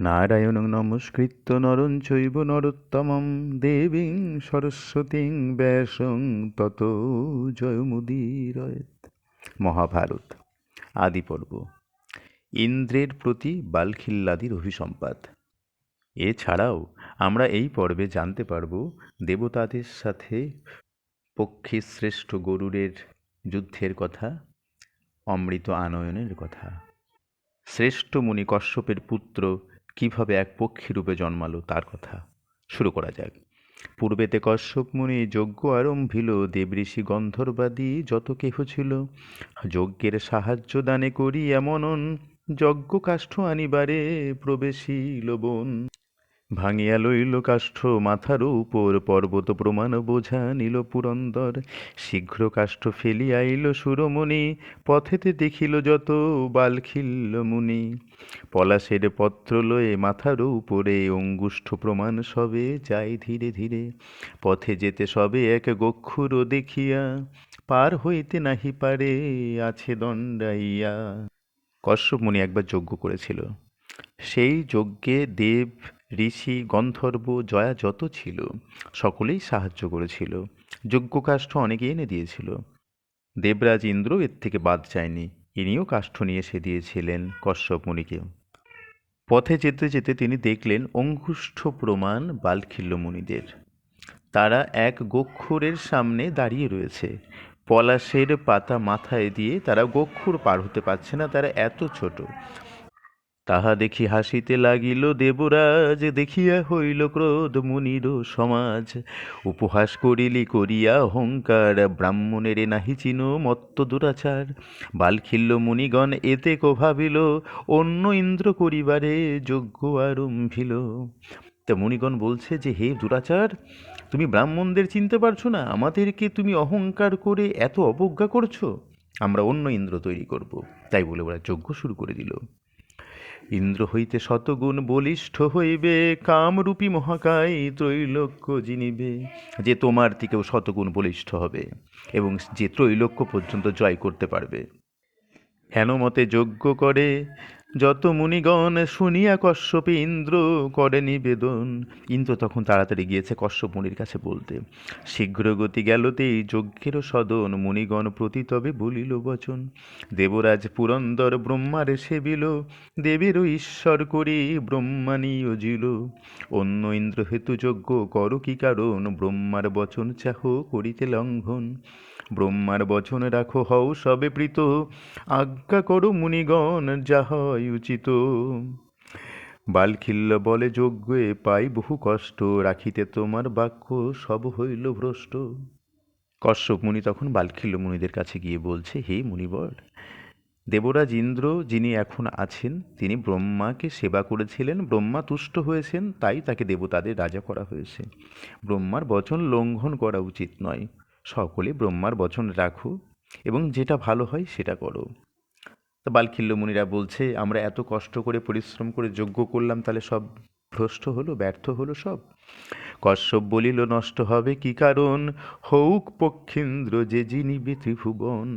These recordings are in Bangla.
নারায়ণং নমস্কৃত্য নরং চৈব নরোত্তমং দেবীং সরস্বতীং ব্যাসং তত জয়মুদীরয়েত। মহাভারত আদি পর্ব ইন্দ্রের প্রতি বালখিল্লাদির অভিসম্পাদ এছাড়াও আমরা এই পর্বে জানতে পারব দেবতাদের সাথে পক্ষী শ্রেষ্ঠ গরুরের যুদ্ধের কথা, অমৃত আনয়নের কথা। শ্রেষ্ঠ মুনি কশ্যপের পুত্র কীভাবে এক পক্ষী রূপে জন্মালো তার কথা। শুরু করা যাক। পূর্বেতে কশ্যপ মুনি যজ্ঞ আরম্ভিল দেবঋষি গন্ধর্বাদী যত কেহ ছিল। যজ্ঞের সাহায্য দানে করি এমন যজ্ঞ কাষ্ঠ আনিবারে প্রবেশী বন। ভাঙিয়া লইল কাষ্ঠ মাথার উপর, পর্বত প্রমাণ বোঝা নিল পুরন্দর। শীঘ্র কাষ্ঠ ফেলিয়া আইল সুরমণি, পথেতে দেখিল যত বালখিল্য মুনি। পলাশের পত্র লয়ে মাথার উপরে অঙ্গুষ্ঠ প্রমাণ সবে যায় ধীরে ধীরে। পথে যেতে সবে এক গক্ষুর দেখিয়া, পার হইতে নাহি পারে আছে দণ্ডাইয়া। কশ্যপ মুনি একবার যজ্ঞ করেছিল। সেই যজ্ঞে দেব ঋষি গন্ধর্ব জয়া যত ছিল, সকলেই সাহায্য করেছিল। যজ্ঞ কাষ্ঠ অনেকে এনে দিয়েছিল। দেবরাজ ইন্দ্র এর থেকে বাদ যায়নি, ইনিও কাষ্ঠ নিয়ে এসে দিয়েছিলেন কশ্যপ মুনিকে। পথে যেতে যেতে তিনি দেখলেন অঙ্গুষ্ঠ প্রমাণ বালখিল্য মুনিদের। তারা এক গক্ষুরের সামনে দাঁড়িয়ে রয়েছে। পলাশের পাতা মাথায় দিয়ে তারা গক্ষুর পার হতে পারছে না, তারা এত ছোট। তাহা দেখি হাসিতে লাগিল দেবরাজ, দেখিয়া হইল ক্রোধ মুনির সমাজ। উপহাস করিলি করিয়া অহংকার, ব্রাহ্মণের নাহি চিন মত্ত দুরাচার। বালখিল্য মুনিগণ, এতে কো ভাবিল অন্য ইন্দ্র করিবারে যজ্ঞ আরম্ভিল। তা মুনিগণ বলছে যে, হে দুরাচার, তুমি ব্রাহ্মণদের চিনতে পারছ না? আমাদেরকে তুমি অহংকার করে এত অবজ্ঞা করছ? আমরা অন্য ইন্দ্র তৈরি করব। তাই বলে ওরা যজ্ঞ শুরু করে দিল। ইন্দ্র হইতে শতগুণ বলিষ্ঠ হইবে, কামরূপী মহাকায় ত্রৈলোক্য জিনিবে। যে তোমার থেকেও শতগুণ বলিষ্ঠ হবে এবং যে ত্রৈলোক্য পর্যন্ত জয় করতে পারবে। হেন মতে যজ্ঞ করে। যত মুনিগণ শুনিয়া কশ্যপ ইন্দ্র করে নিবেদন। ইন্দ্র তখন তাড়াতাড়ি গিয়েছে কশ্যপ মুনির কাছে বলতে। শীঘ্র গতি গেলতেই যজ্ঞেরও সদন। মুনিগণ প্রতি তবে বলিল, বচন, দেবরাজ পুরন্দর ব্রহ্মারে সেবিল। দেবেরও ঈশ্বর করি ব্রহ্মানীয় জিল অন্য ইন্দ্র হেতু যজ্ঞ কর কি কারণ? ব্রহ্মার বচন চাহ করিতে লঙ্ঘন। ব্রহ্মার বচন রাখো, হও সবে প্রীত। আজ্ঞা করো মুনিগণ, যাহাই উচিত। বালখিল্য বলে যজ্ঞে পাই বহু কষ্ট, রাখিতে তোমার বাক্য সব হইল ভ্রষ্ট। কশ্যপ মুনি তখন বালখিল্য মুনিদের কাছে গিয়ে বলছে, হে মুনিবর, দেবরাজ ইন্দ্র যিনি এখন আছেন, তিনি ব্রহ্মাকে সেবা করেছিলেন, ব্রহ্মা তুষ্ট হয়েছেন, তাই তাকে দেবতাদের রাজা করা হয়েছে। ব্রহ্মার বচন লঙ্ঘন করা উচিত নয়। সকলে ব্রহ্মার বচন রাখো এবং যেটা ভালো হয় সেটা করো। তা বালখিল্য মুনিরা বলছে, আমরা এত কষ্ট করে পরিশ্রম করে যজ্ঞ করলাম, তাহলে সব ভ্রষ্ট হলো, ব্যর্থ হলো সব? কশ্যপ বলিল, নষ্ট হবে কি কারণ? হৌক পক্ষীন্দ্র যে জিনিবে ত্রিভুবন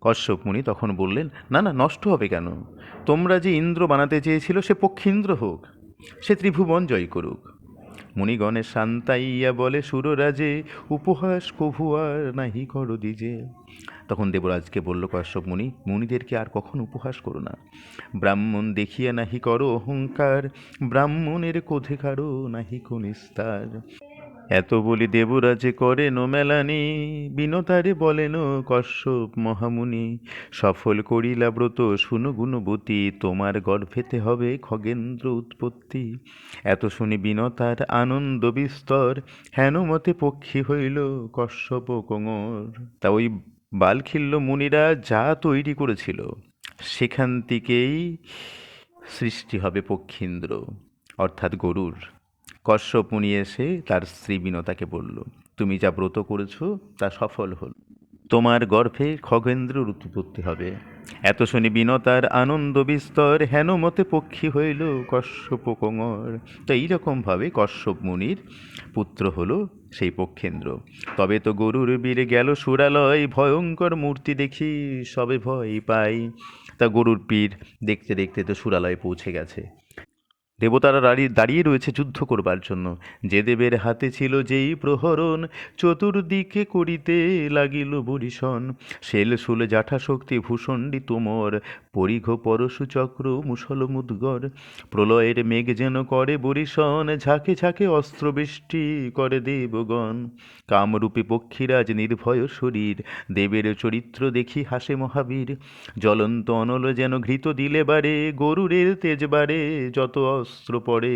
কশ্যপ মুনি তখন বললেন, না না, নষ্ট হবে কেন? তোমরা যে ইন্দ্র বানাতে চেয়েছিল, সে পক্ষীন্দ্র হোক, সে ত্রিভুবন জয় করুক। মুনিগণে শান্তাইয়া বলে সুররাজে উপহাস কভু আর নাহি করো দিজে তখন দেবরাজকে বলল, কশ্যপ মুনি, মুনিদেরকে আর কখন উপহাস করো না? ব্রাহ্মণ দেখিয়া নাহি করো অহংকার, ব্রাহ্মণের কোধে কারও নাহি নিস্তার। এত বলি দেবরাজে করে নো মেলানি বিনতারে বলেন কশ্যপ মহামুনি। সফল করিলা ব্রত, শুনো গুণবতী, তোমার গর্ভেতে হবে খগেন্দ্র উৎপত্তি। এত শুনি বিনতার আনন্দ বিস্তর, হেন মতে পক্ষী হইল কশ্যপ কোঙর তা ওই বালখিল্য মুনিরা যা তৈরি করেছিল, সেখান থেকেই সৃষ্টি হবে পক্ষীন্দ্র, অর্থাৎ গরুর। কশ্যপ মুনি এসে তার স্ত্রী বিনতাকে বলল, তুমি যা ব্রত করেছ, তা সফল হল। তোমার গর্ভে খগেন্দ্রর উৎপত্তি হবে। এত শুনি বিনতার আনন্দ বিস্তর হেন মতে পক্ষী হইল কশ্যপ কোঙর তো এইরকমভাবে কশ্যপ মুনির পুত্র হলো সেই পক্ষেন্দ্র। তবে তো গরুর বীরে গেল সুরালয়, ভয়ঙ্কর মূর্তি দেখি সবে ভয় পাই। তা গরুর পীর দেখতে দেখতে তো সুরালয়ে পৌঁছে গেছে। দেবতারা দাঁড়িয়ে দাঁড়িয়ে রয়েছে যুদ্ধ করবার জন্য। যে দেবের হাতে ছিল যেই প্রহরণ, চতুর্দিকে করিতে লাগিল বরিশন। শেল শুল জাঠা শক্তি ভূষণ্ডি তোমর পরিঘ পরশু চক্র মুসল মুদগর প্রলয়ের মেঘ যেন করে বরিশন, ঝাঁকে ঝাঁকে অস্ত্রবৃষ্টি করে দেবগণ। কামরূপী পক্ষীরাজ নির্ভয় শরীর, দেবের চরিত্র দেখি হাসে মহাবীর। জ্বলন্ত অনল যেন ঘৃত দিলে বারে গরুরের তেজ বারে যত অস্ত্র পড়ে।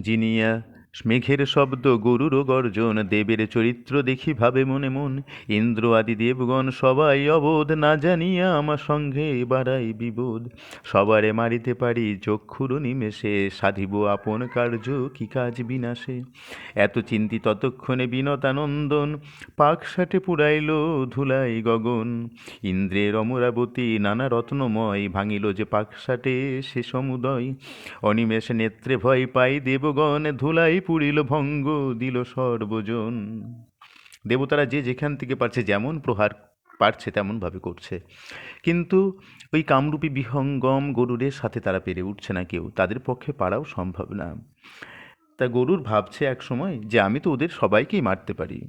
জিনিয়া মেঘের শব্দ, গরুর গর্জন, দেবের চরিত্র দেখি ভাবে মনে মন। ইন্দ্র আদি দেবগণ সবাই অবোধ, না জানিয়া আমার সঙ্গে বাড়াই বিবোধ। সবারে মারিতে পারি, চক্ষুর নিমেষে সাধিব আপন কার্য, কি কাজ বিনাশে? এত চিন্তি ততক্ষণে বিনতানন্দন পাকসাটে পুরাইল ধুলাই গগন। ইন্দ্রের অমরাবতী নানা রত্নময়, ভাঙিল যে পাকসাটে সে সমুদয়। অনিমেষে নেত্রে ভয় পাই দেবগণ, ধুলাই পুরিল ভঙ্গ দিল সর্বজন। দেবতারা যে যেখান থেকে পারছে, যেমন প্রহার পারছে, তেমনভাবে করছে। কিন্তু ওই কামরূপী বিহঙ্গম গরুরের সাথে তারা পেরে উঠছে না কেউ। তাদের পক্ষে পারাও সম্ভব না। তা গরুর ভাবছে এক সময় যে, আমি তো ওদের সবাইকেই মারতে পারি।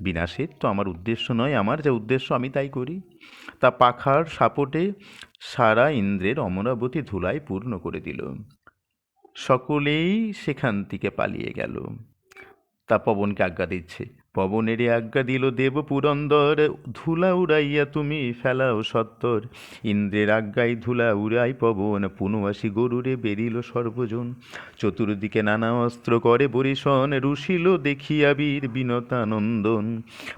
বিনাশের তো আমার উদ্দেশ্য নয়, আমার যা উদ্দেশ্য আমি তাই করি। তা পাখার সাপটে সারা ইন্দ্রের অমরাবতী ধুলায় পূর্ণ করে দিল। সকলেই সেখান থেকে পালিয়ে গেল। তা পবনকে আজ্ঞা দিচ্ছে। পবনেরই আজ্ঞা দিল দেব পুরন্দর ধুলা উড়াইয়া তুমি ফেলাও সত্তর। ইন্দ্রের আজ্ঞায় ধুলা উড়াই পবন, পুনবাসী গরুরে বেরিল সর্বজন। চতুর্দিকে নানা অস্ত্র করে বরিশন রুশিল দেখিয়া বীর বিনতানন্দন।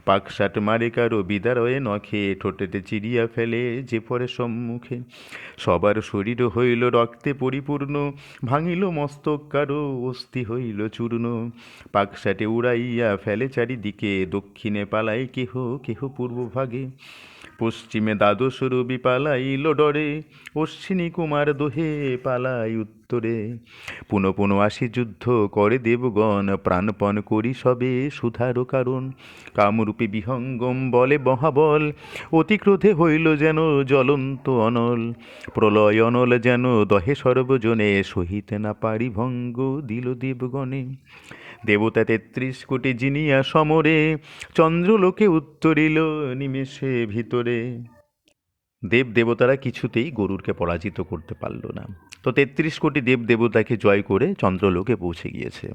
পাকসাট মারে কারও বিদারয়ে নখে, ঠোঁটেতে চিড়িয়া ফেলে যে পরে সম্মুখে। সবার শরীর হইল রক্তে পরিপূর্ণ, ভাঙিল মস্তক কারও অস্থি হইল চূর্ণ। পাকসাটে উড়াইয়া ফেলে চারিদিকে দক্ষিণে পালায় কেহ কেহ পূর্বভাগে। পশ্চিমে দ্বাদশ রবি পালাইল ডরে, অশ্বিনী কুমার দোহে পালাই উত্তরে। পুন পুন আসি যুদ্ধ করে দেবগণ, প্রাণপণ করি সবে সুধারও কারণ। কামরূপী বিহঙ্গম বলে মহাবল, অতিক্রোধে হইল যেন জ্বলন্ত অনল। প্রলয় অনল যেন দহে সর্বজনে, সহিতে না পারি ভঙ্গ দিল দেবগণে। দেবতা তেত্রিশ কোটি জিনিয়া সমরে, চন্দ্রলোকে উত্তরিল নিমেষে ভিতরে। দেব দেবতারা কিছুতেই গরুরকে পরাজিত করতে পারল না। তো তেত্রিশ কোটি দেব দেবতাকে জয় করে চন্দ্রলোকে পৌঁছে গিয়েছে।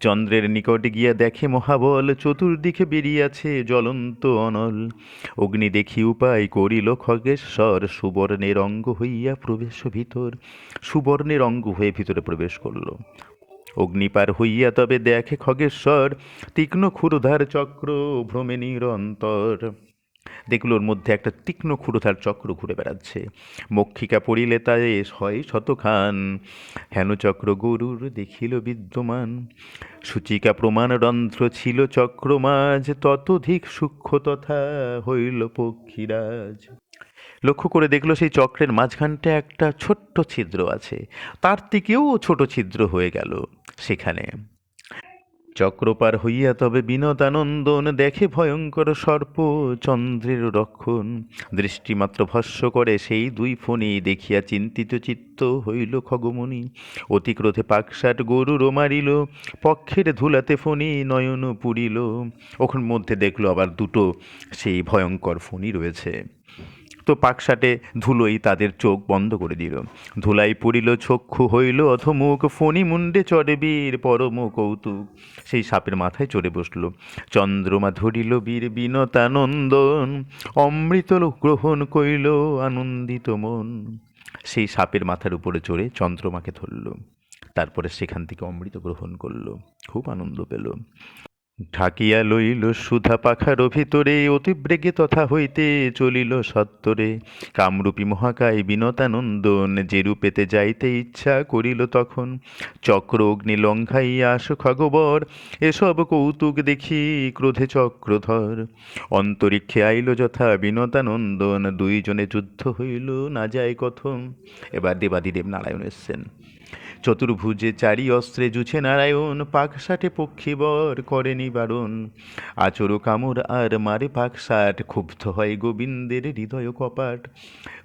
চন্দ্রের নিকটে গিয়া দেখে মহাবল, চতুর্দিকে বেরিয়েছে জ্বলন্ত অনল। অগ্নি দেখি উপায় করিল খগেশ্বর, সুবর্ণের অঙ্গ হইয়া প্রবেশ ভিতর। সুবর্ণের অঙ্গ হয়ে ভিতরে প্রবেশ করল। অগ্নিপার হইয়া তবে দেখে খগেশ্বর, তীক্ষ্ণ ক্ষুরধার চক্র ভ্রমে নিরন্তর। দেখল ওর মধ্যে একটা তীক্ষ্ণ ক্ষুরধার চক্র ঘুরে বেড়াচ্ছে। মক্ষিকা পড়িলে তাই হয় শতখান। হেনচক্র গরুর দেখিল বিদ্যমান। সূচিকা প্রমাণ রন্ধ্র ছিল চক্রমাজ ততোধিক সূক্ষ্ম তথা হইল পক্ষীরাজ। লক্ষ্য করে দেখল সেই চক্রের মাঝখানটা একটা ছোট্ট ছিদ্র আছে। তার থেকেও ছোট ছিদ্র হয়ে গেল সেখানে। চক্রপার হইয়া তবে বিনোদানন্দন দেখে ভয়ঙ্কর সর্প চন্দ্রের রক্ষণ। দৃষ্টিমাত্র ভস্য করে সেই দুই ফণি দেখিয়া চিন্তিত চিত্ত হইল খগমণি। অতিক্রোধে পাকসাট গরুর মারিল, পক্ষের ধুলাতে ফণি নয়ন পুরিল। ওখান মধ্যে দেখল আবার দুটো সেই ভয়ঙ্কর ফণি রয়েছে। তো পাকসাটে ধুলোই তাদের চোখ বন্ধ করে দিল। ধুলাই পড়িল, চক্ষু হইল অধমুখ ফণি মুন্ডে চড়ে বীর পরম কৌতুক। সেই সাপের মাথায় চড়ে বসল। চন্দ্রমা ধরিল বীর বিনতানন্দন অমৃত গ্রহণ কইল আনন্দিত মন। সেই সাপের মাথার উপরে চড়ে চন্দ্রমাকে ধরল। তারপরে সেখান থেকে অমৃত গ্রহণ করল। খুব আনন্দ পেল। ঢাকিয়া লইল সুধা পাখার ভিতরে অতিব্রেগে তথা হইতে চলিল সত্তরে। কামরূপী মহাকায় বিনতানন্দন যে রূপেতে যাইতে ইচ্ছা করিল তখন। চক্র অগ্নি লঙ্ঘাইয়া আস খগবর এসব কৌতুক দেখি ক্রোধে চক্রধর। অন্তরিক্ষে আইল যথা বিনতানন্দন দুইজনে যুদ্ধ হইল, না যায় কথন এবার দেবাদিদেব নারায়ণ এসছেন। চতুর্ভুজে চারি অস্ত্রে জুছে নারায়ণ পাকষাটে পক্ষীবর করে নিবারণ। আচর কামড় আর মারে পাকষাট ক্ষুব্ধ হয় গোবিন্দের হৃদয় কপাট।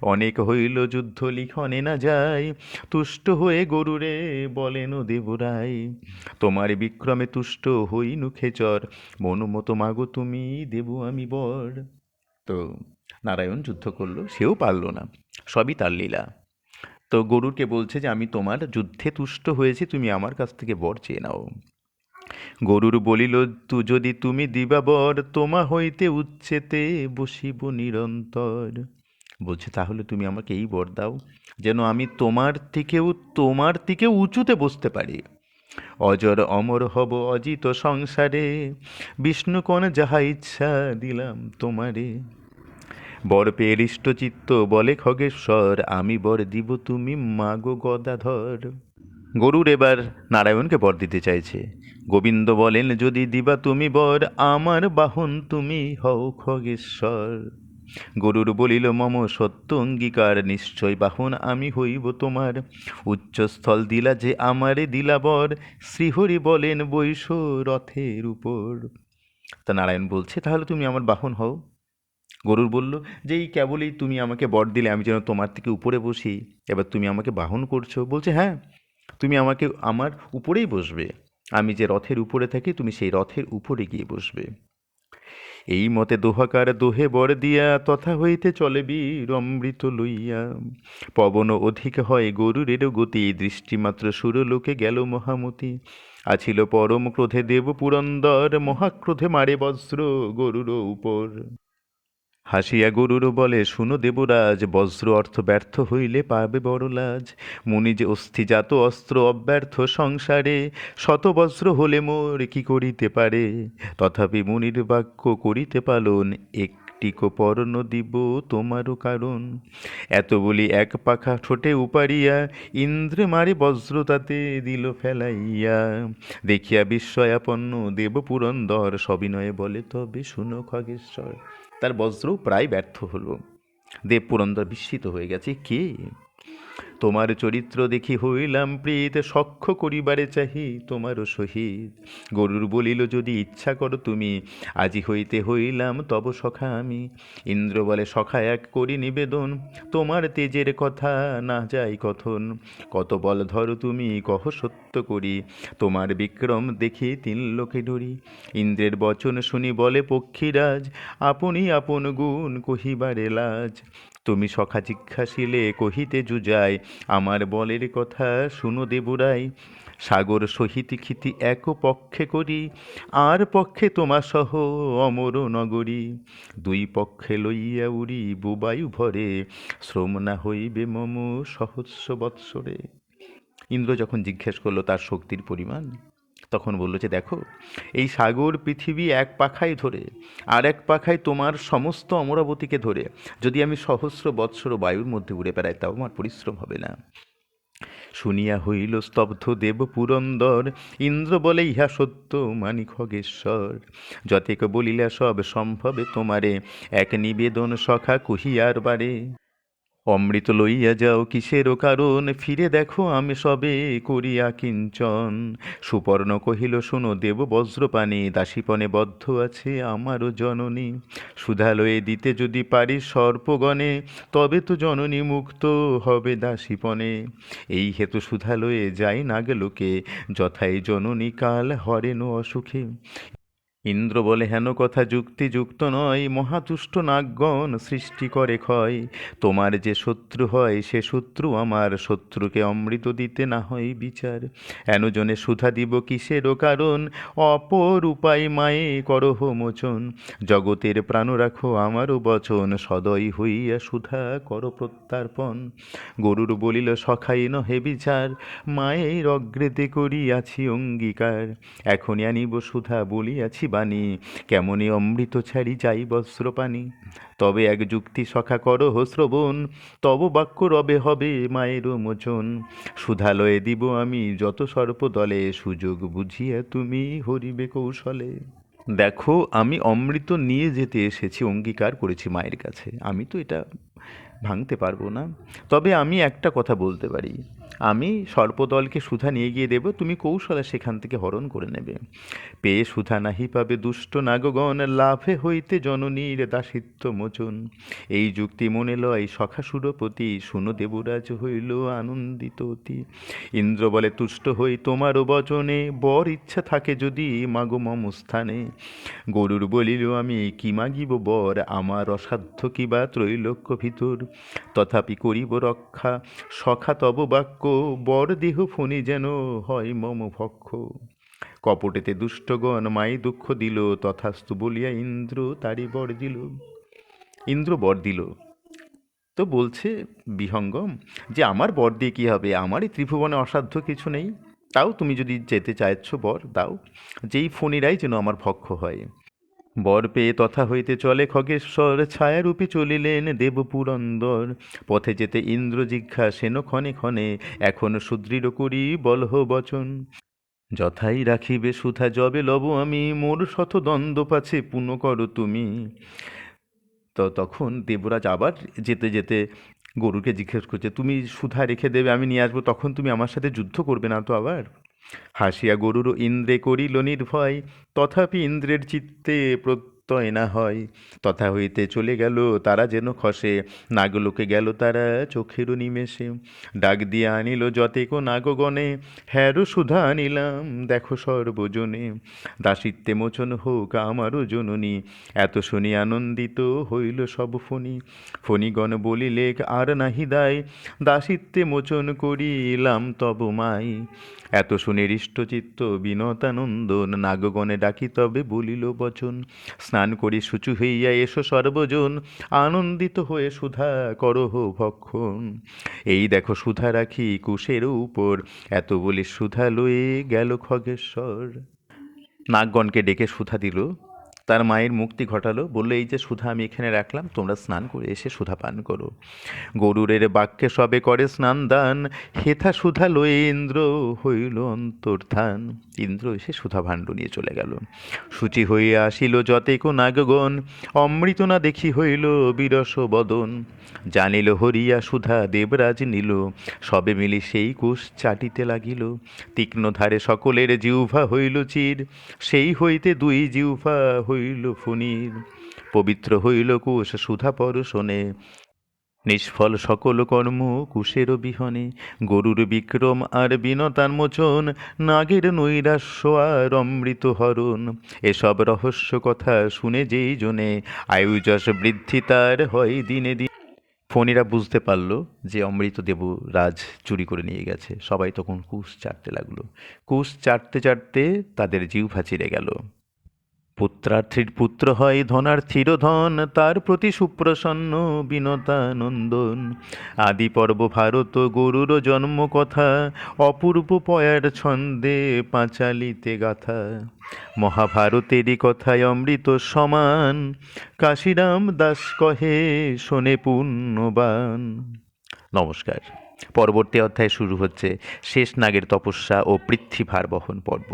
অনেক হইল যুদ্ধ লিখনে না যায়, তুষ্ট হয়ে গরুরে বলেন দেবরাই, তোমার বিক্রমে তুষ্ট হইনু খেচর মন মতো মাগো তুমি, দেব আমি বর। তো নারায়ণ যুদ্ধ করল, সেও পারল না, সবই তার লীলা। তো গরুকে বলছে যে, আমি তোমার যুদ্ধে তুষ্ট হয়েছি, তুমি আমার কাছ থেকে বর চেয়ে নাও। গরুর বলিল, তু, যদি তুমি দিবা বর তোমা হইতে উচ্ছেতে বসিব নিরন্তর। বলছে, তাহলে তুমি আমাকে এই বর দাও, যেন আমি তোমার থেকেও তোমার থেকেও উঁচুতে বসতে পারি। অজর অমর হব অজিত সংসারে, বিষ্ণুকণ যাহা ইচ্ছা দিলাম তোমারে। বর পেয়ে হৃষ্টচিত্ত বলে, খগেশ্বর, আমি বর দিব তুমি মাগো গদাধর। গরুর এবার নারায়ণকে বর দিতে চাইছে। গোবিন্দ বলেন, যদি দিবা তুমি বর, আমার বাহন তুমি হও খগেশ্বর। গরুর বলিল, মম সত্য অঙ্গীকার নিশ্চয় বাহন আমি হইব তোমার। উচ্চস্থল দিলা যে আমারে দিলা বর, শ্রীহরি বলেন বৈশ রথের উপর। তা নারায়ণ বলছে, তাহলে তুমি আমার বাহন হও। গরুর বলল, যে এই কেবলই তুমি আমাকে বর দিলে, আমি যেন তোমার থেকে উপরে বসি। এবার তুমি আমাকে বাহন করছ। বলছে হ্যাঁ তুমি আমাকে আমার উপরেই বসবে। আমি যে রথের উপরে থাকি, তুমি সেই রথের উপরে গিয়ে বসবে। এই মতে দোহাকার দোহে বর দিয়া তথা হইতে চলে বীর অমৃত লইয়া। পবন অধিক হয় গরুরেরও গতি, দৃষ্টিমাত্র সুরলোকে গেল মহামতি। আছিল পরম ক্রোধে দেব পুরন্দর মহাক্রোধে মারে বজ্র গরুর উপর। হাসিয়া গরুর বলে, শুনো দেবরাজ, বজ্র অর্থ ব্যর্থ হইলে পাবে বড় লাজ মুনি যে অস্থিজাত অস্ত্র অব্যর্থ সংসারে, শত বজ্র হলে মোর কি করিতে পারে? তথাপি মুনির বাক্য করিতে পালন, একটিকো পর্ণ দিব তোমারও কারণ। এত বলি এক পাখা ঠোঁটে উপারিয়া, ইন্দ্রে মারে বজ্র তাতে দিল ফেলাইয়া। দেখিয়া বিস্ময়াপন্ন দেব পুরন্দর সবিনয়ে বলে, তবে শুনো খগেশ্বর তার বজ্র প্রায় ব্যর্থ হলো। দেব পুরন্দর বিস্মিত হয়ে গেছে কে? তোমার চরিত্র দেখি হইলাম প্রীত, সখ্য করিবারে চাহি তোমারও সহিত। গরুর বলিল, যদি ইচ্ছা করো তুমি, আজি হইতে হইলাম, তব সখা আমি। ইন্দ্র বলে, সখা এক করি নিবেদন, তোমার তেজের কথা না যাই কথন। কত বল ধরো তুমি, কহ সত্য করি, তোমার বিক্রম দেখি তিন লোকে ডরি ইন্দ্রের বচন শুনি বলে, পক্ষীরাজ, আপনি আপন গুণ কহিবারে লাজ। তুমি সখা জিজ্ঞাসিলে, কহিতে জুজাই আমার বলের কথা শুনো দেবুরাই, সাগর সহিত ক্ষিতি এক পক্ষে করি, আর পক্ষে তোমা সহ অমর নগরী। দুই পক্ষে লইয়া উড়ি বুবায়ু ভরে, শ্রম না হইবে মম সহস্র বৎসরে। ইন্দ্র যখন জিজ্ঞেস করল, তার শক্তির পরিমাণ? তখন বলল যে, দেখো, এই সাগর পৃথিবী এক পাখায় ধরে, আর এক পাখায় তোমার সমস্ত অমরাবতীকে ধরে। যদি আমি সহস্র বৎসর বায়ুর মধ্যে উড়ে বেড়াই, তাও আমার পরিশ্রম হবে না। শুনিয়া হইল স্তব্ধ দেব পুরন্দর, ইন্দ্র বলে, ইহা সত্য মানি খগেশ্বর যতেক বলিলা, সব সম্ভবে তোমারে। এক নিবেদন সখা কহিয়ার বারে। অমৃত লইয়া যাও কিসেরও কারণ? ফিরে দেখো আমি সবে করিয়া কিঞ্চন। সুপর্ণ কহিল, শোনো দেব বজ্রপানি দাসীপনে বদ্ধ আছে আমারও জননী। সুধালয়ে দিতে যদি পারি সর্পগণে, তবে তো জননী মুক্ত হবে দাসীপনে। এই হেতু সুধালয়ে যাই নাগলোকে, যথাই জননী কাল হরেন অসুখে। ইন্দ্র বলে, হেন কথা যুক্তিযুক্ত নয়, মহাতুষ্ট নাগগণ সৃষ্টি করে ক্ষয়। তোমার যে শত্রু হয়, সে শত্রু আমার। শত্রুকে অমৃত দিতে না হয় বিচার। এনজনে সুধা দিব কিসেরও কারণ? অপর উপায় মায়ে করহ মোচন। জগতের প্রাণ রাখো আমারও বচন, সদয় হইয়া সুধা কর প্রত্যার্পণ। গরুর বলিল, সখাই নহে বিচার, মায়ের অগ্রেতে করিয়াছি অঙ্গীকার। এখনই আনিব সুধা, বলিয়াছি বাণী কেমনই অমৃত ছাড়ি যাই বস্ত্র পানি তবে এক যুক্তি সখা করো শ্রবণ, তব বাক্য রবে হবে মায়েরও মোচন। সুধালয়ে দিব আমি যত সর্পদলে, সুযোগ বুঝিয়া তুমি হরিবে কৌশলে। দেখো, আমি অমৃত নিয়ে যেতে এসেছি, অঙ্গীকার করেছি মায়ের কাছে। আমি তো এটা ভাঙতে পারব না। তবে আমি একটা কথা বলতে পারি। আমি সর্পদলকে সুধা নিয়ে গিয়ে দেব, তুমি কৌশলে সেখান থেকে হরণ করে নেবে। পেয়ে সুধা নাহি পাবে দুষ্ট নাগগণ, লাভে হইতে জননীর দাসিত্ব মোচন। এই যুক্তি মনে লয় সখা সুরপতি, শুনো দেবরাজ হইল আনন্দিত অতি। ইন্দ্র বলে, তুষ্ট হই তোমারও বচনে, বর ইচ্ছা থাকে যদি মাগো মম স্থানে। গরুর বলিল, আমি কি মাগিব বর? আমার অসাধ্য কিবা ত্রৈলোক্য ভিতর তথাপি করিব রক্ষা, সখা তব বাক্য বর দেহ ফণি যেন হয় মম ভক্ষ। কপটেতে দুষ্টগণ মাই দুঃখ দিল, তথাস্তু বলিয়া ইন্দ্র তারি বর দিল। ইন্দ্র বর দিল, তো বলছে বিহঙ্গম, যে আমার বর দিয়ে কী হবে? আমারই ত্রিভুবনে অসাধ্য কিছু নেই। তাও তুমি যদি যেতে চাইছ বর, দাও। যেই ফণিরাই যেন আমার ভক্ষ হয়। বর পেয়ে তথা হইতে চলে খগেশ্বর, ছায়ারূপে চলিলেন দেবপুরন্দর। পথে যেতে ইন্দ্র জিজ্ঞাসেন ক্ষণে ক্ষণে এখন সুদৃঢ় করি বলহ বচন। যথাই রাখিবে সুধা জবে লব আমি, মোর শত দ্বন্দ্ব পাছে পুনঃ করো তুমি। তো তখন দেবরাজ আবার যেতে যেতে গরুকে জিজ্ঞেস করছে, তুমি সুধা রেখে দেবে, আমি নিয়ে আসব, তখন তুমি আমার সাথে যুদ্ধ করবে না তো আবার? হাসিয়া গরুর ইন্দ্রে করিল নির্ভয় তথাপি ইন্দ্রের চিত্তে প্রত্যয় না হয়। তথা হইতে চলে গেল, তারা যেন খসে। নাগলোকে গেল তারা চোখেরও নিমেষে। ডাক দিয়ে আনিল যতেক নাগগণে হ্যারো সুধা আনিলাম, দেখো সর্বজনে। দাসিত্বে মোচন হোক আমারও জননী। এত শুনি আনন্দিত হইল সব ফণি। ফণিগণ বলিলে, আর নাহি দায়, দাসিত্বে মোচন করিলাম তব মাই। এত শুনে হৃষ্টচিত্ত বিনতানন্দন, নাগগণে ডাকি তবে বলিল বচন, স্নান করি শুচু হইয়া এসো সর্বজন। আনন্দিত হয়ে সুধা করহ ভক্ষণ। এই দেখো সুধা রাখি কুশের উপর। এত বলি সুধা লয়ে গেল খগেশ্বর। নাগগণকে ডেকে সুধা দিল। তার মায়ের মুক্তি ঘটালো, বলল, এই যে সুধা আমি এখানে রাখলাম, তোমরা স্নান করে এসে সুধা পান করো। গরুরের বাক্যে সবে করে স্নান দান, হেথা সুধা লয়ে ইন্দ্র হইল অন্তর্ধান। ইন্দ্র এসে সুধা ভাণ্ড নিয়ে চলে গেল। সূচি হইয়া আসিল যতে যতেক নাগগণ, অমৃত না দেখি হইল বিরস বদন। জানিল হরিয়া, সুধা দেবরাজ নিল, সবে মিলি সেই কুশ চাটিতে লাগিল। তীক্ষ্ণ ধারে সকলের জিউভা হইল চির, সেই হইতে দুই জিউভা হইল ফণির পবিত্র হইল কুশ সুধা পরশনে। নিষ্ফল সকল কর্ম কুশের বিহনে, গরুর বিক্রম আর বিনতার মোচন, নাগের নৈরাশ্য আর অমৃত হরণ। এসব রহস্য কথা শুনে যেই জনে আয়ুযশ বৃদ্ধি তার হয় দিনে দিন। ফণিরা বুঝতে পারল যে অমৃত দেব রাজ চুরি করে নিয়ে গেছে। সবাই তখন কুশ চাটতে লাগল। কুশ চাটতে চাটতে তাদের জিউ ফাঁচিরে গেল। পুত্রার্থীর পুত্র হয় ধনার্থীর ধন, তার প্রতি সুপ্রসন্ন বিনতানন্দন। আদি পর্ব ভারত গরুর জন্ম কথা, অপূর্ব পয়ার ছন্দে পাঁচালিতে গাথা। মহাভারতেরই কথায় অমৃত সমান, কাশিরাম দাস কহে শোনে পুণ্যবান। নমস্কার, পরবর্তী অধ্যায় শুরু হচ্ছে শেষ নাগের তপস্যা ও পৃথ্বীভার বহন পর্ব।